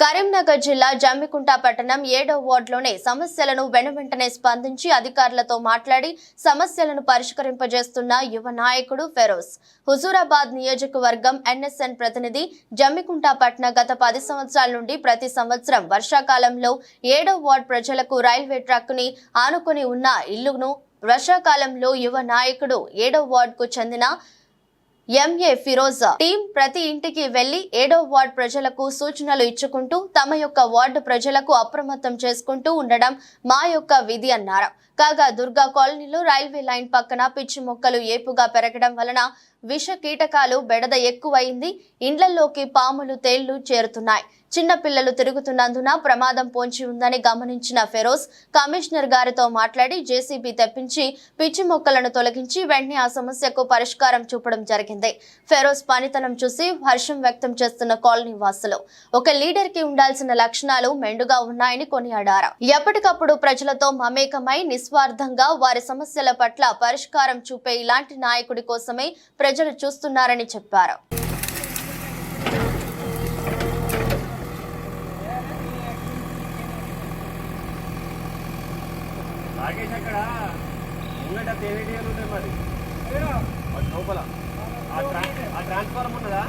కరీంనగర్ జిల్లా జమ్మికుంట పట్టణం ఏడో వార్డులోని సమస్యలను వెనువెంటనే స్పందించి అధికారులతో మాట్లాడి సమస్యలను పరిష్కరింపజేస్తున్న యువ నాయకుడు ఫెరోజ్. హుజూరాబాద్ నియోజకవర్గం ఎన్ఎస్ఎన్ ప్రతినిధి జమ్మికుంట పట్టణ గత పది సంవత్సరాల నుండి ప్రతి సంవత్సరం వర్షాకాలంలో ఏడో వార్డ్ ప్రజలకు రైల్వే ట్రక్కుని ఆనుకుని ఉన్న ఇల్లును వర్షాకాలంలో యువ నాయకుడు ఏడో వార్డుకు చెందిన ఎంఏ ఫిరోజా టీం ప్రతి ఇంటికి వెళ్ళి ఏడో వార్డ్ ప్రజలకు సూచనలు ఇచ్చుకుంటూ తమ యొక్క వార్డు ప్రజలకు అప్రమత్తం చేసుకుంటూ ఉండడం మా యొక్క విధి అన్నారు. కాగా దుర్గా కాలనీలో రైల్వే లైన్ పక్కన పిచ్చి మొక్కలు ఏపుగా పెరగడం వలన విష కీటకాలు బెడద ఎక్కువైంది. ఇండ్లలోకి పాములు తేళ్ళు చేరుతున్నాయి. చిన్న పిల్లలు తిరుగుతున్నందున ప్రమాదం పొంచి ఉందని గమనించిన ఫెరోజ్ కమిషనర్ గారితో మాట్లాడి జేసీబీ తెప్పించి పిచ్చి మొక్కలను తొలగించి వెంటనే ఆ సమస్యకు పరిష్కారం చూపడం జరిగింది. ఫెరోజ్ పనితనం చూసి హర్షం వ్యక్తం చేస్తున్న కాలనీ వాసులు ఒక లీడర్కి ఉండాల్సిన లక్షణాలు మెండుగా ఉన్నాయని కొనియాడారు. ఎప్పటికప్పుడు ప్రజలతో మమేకమై నిస్వార్థంగా వారి సమస్యల పట్ల పరిష్కారం చూపే ఇలాంటి నాయకుడి కోసమే ప్రజలు చూస్తున్నారని చెప్పారు. రాకేష్ అక్కడ ముంగట తేనెటీగలు ఉంటాయి మరి. లోపల. ఆ ట్రాన్స్ఫార్మర్ ఉన్నదా?